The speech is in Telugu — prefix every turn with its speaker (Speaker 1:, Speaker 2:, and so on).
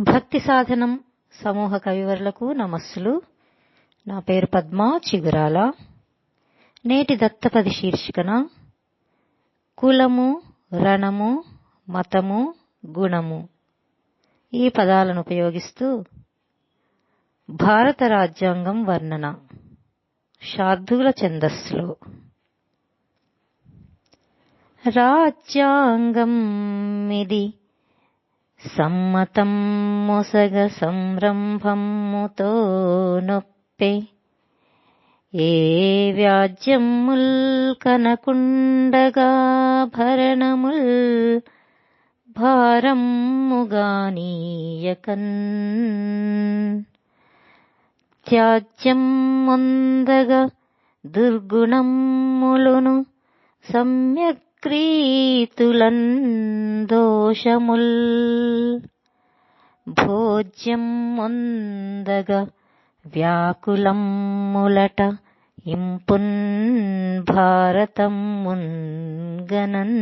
Speaker 1: భక్తి సాధనం సమూహ కవివరులకు నమస్సులు. నా పేరు పద్మ చిగురాల. నేటి దత్తపది శీర్షికన కులము రణము మతము గుణము ఈ పదాలను ఉపయోగిస్తూ భారత రాజ్యాంగం వర్ణన. శార్ధుల ఛందస్సులో. రాజ్యాంగం ఇది సమ్మతం మొసగ సంరంభముతో నొప్పి. ఏ వ్యాజ్యముల్ కనకుండగా భరణముల్ భారముగానీయకన్ త్యాజ్యం మొందగ దుర్గుణములును క్రీతులన్ దోషముల్ భోజ్యం మొందగ వ్యాకులమ్ములట ఇంపున్ భారతం మున్గనన్